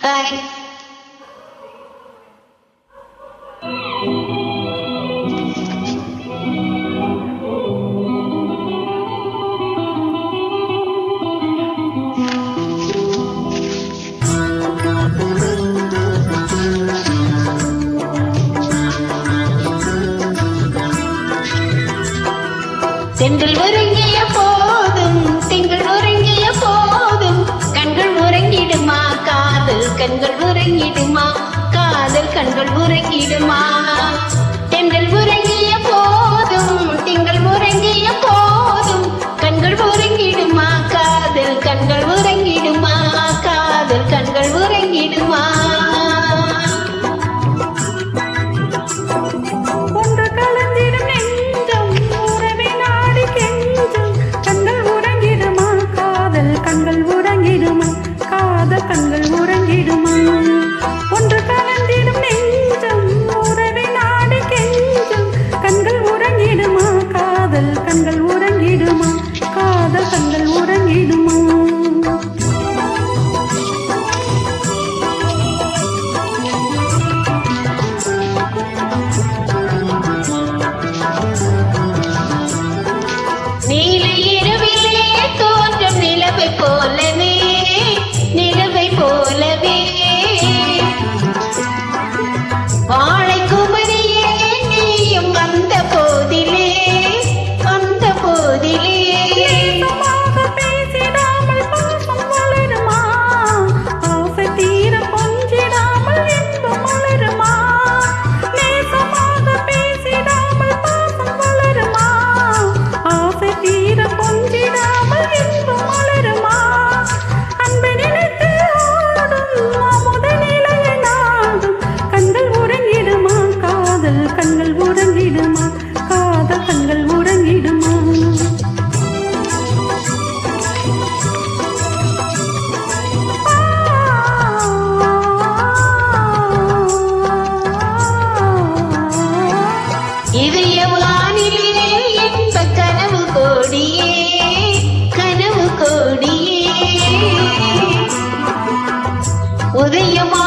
hai Sendal berunyi உறங்கிடுமா? காதல் கண்கள் உறங்கிடுமா? தென்றல் உறங்கிய போதும் கண்கள் முடங்கிடுமா? இதய வானிலே என்ப கனவு கோடியே கனவு கோடியே. உதயமா